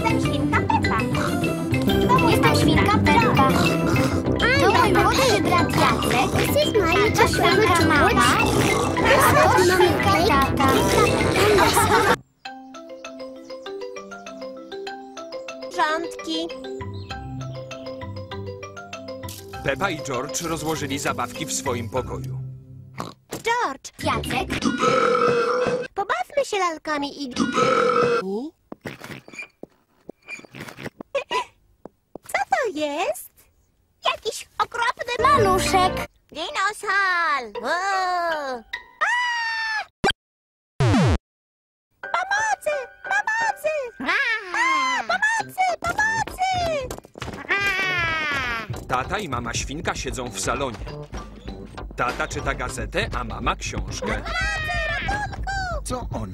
Jestem świnka Pepa. Jestem świnka Peppa. To mój młodszy brat Jacek. This is my świnka mama. A to świnka tata. Rządki. Pepa i George rozłożyli zabawki w swoim pokoju. George. Jacek. Pobawmy się lalkami i... I? Co to jest? Jakiś okropny Maluszek. A! Pomocy! Pomocy! A! Pomocy! Pomocy! Tata i mama świnka siedzą w salonie. Tata czyta gazetę, a mama książkę. Co oni?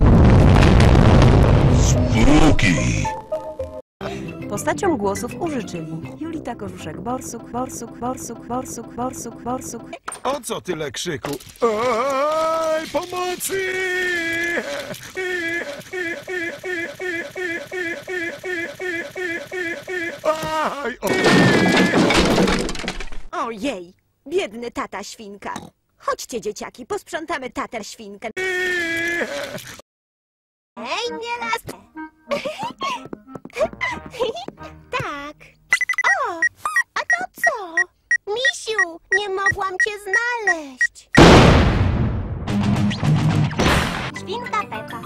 Postaciom głosów użyczyli Julita Korzuszek-Borsuk, Borsuk, Borsuk, Borsuk, Borsuk, Borsuk, O co tyle krzyku? Oj, pomocy! Aj, o. Ojej, biedny tata świnka. Chodźcie, dzieciaki, posprzątamy tater świnkę. Ej, nie las! Nie mogłam cię znaleźć. Świnka Pepa.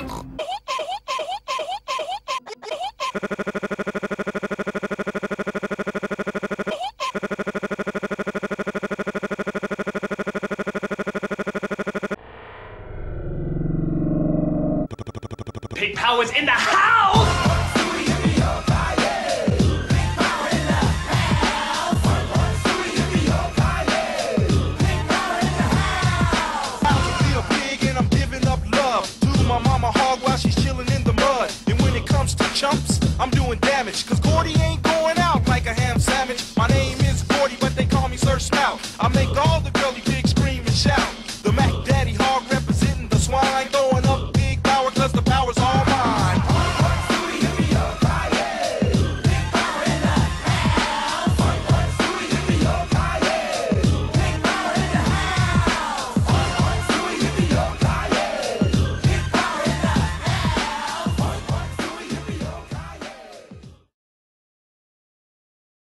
Pig Power's in the house! I'm doing damage. Cause Gordy ain't going out like a ham sandwich. My name is Gordy, but they call me Sir Smout. I make all the